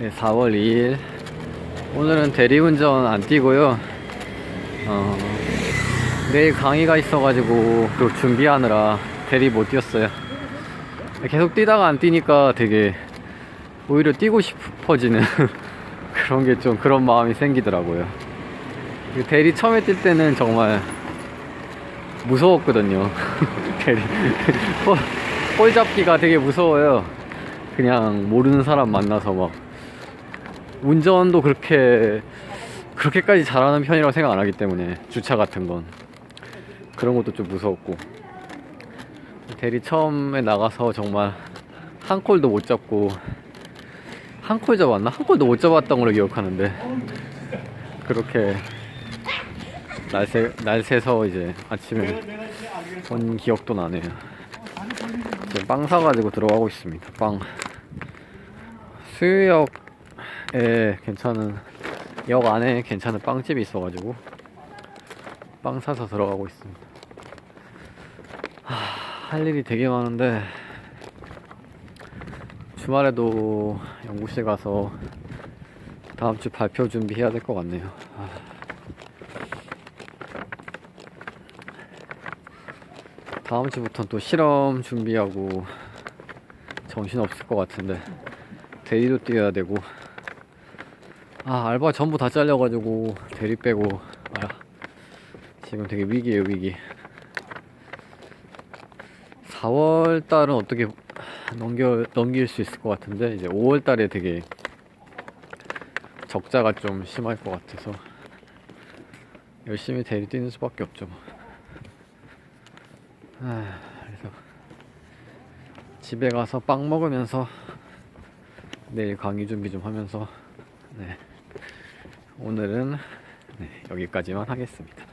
네, 4월 2일. 오늘은 대리운전 안 뛰고요. 어, 내일 강의가 있어가지고 또 준비하느라 대리 못 뛰었어요. 계속 뛰다가 안 뛰니까 되게 오히려 뛰고 싶어지는 그런 게 좀 그런 마음이 생기더라고요. 그 대리 처음에 뛸 때는 정말 무서웠거든요. 대리 볼, 볼 잡기가 되게 무서워요. 그냥 모르는 사람 만나서 막 운전도 그렇게 그렇게까지 잘하는 편이라고 생각 안 하기 때문에 주차 같은 건 그런 것도 좀 무서웠고 대리 처음에 나가서 정말 한 콜도 못 잡고 한 콜 잡았나? 한 콜도 못 잡았던 걸로 기억하는데 그렇게 날새 날새서 이제 아침에 온 기억도 나네요. 지금 빵 사가지고 들어가고 있습니다. 빵 수유역 에 괜찮은 역 안에 괜찮은 빵집이 있어가지고 빵 사서 들어가고 있습니다. 하, 할 일이 되게 많은데 주말에도 연구실 가서 다음 주 발표 준비해야 될 것 같네요. 아. 다음 주부터는 또 실험 준비하고 정신 없을 것 같은데 대리도 뛰어야 되고 아 알바 전부 다 잘려가지고 대리 빼고 아 지금 되게 위기에요 위기 4월 달은 어떻게 넘겨 넘길 수 있을 것 같은데 이제 5월 달에 되게 적자가 좀 심할 것 같아서 열심히 대리 뛰는 수밖에 없죠. 뭐. 아, 그래서 집에 가서 빵 먹으면서 내일 강의 준비 좀 하면서 네. 오늘은 네, 여기까지만 하겠습니다.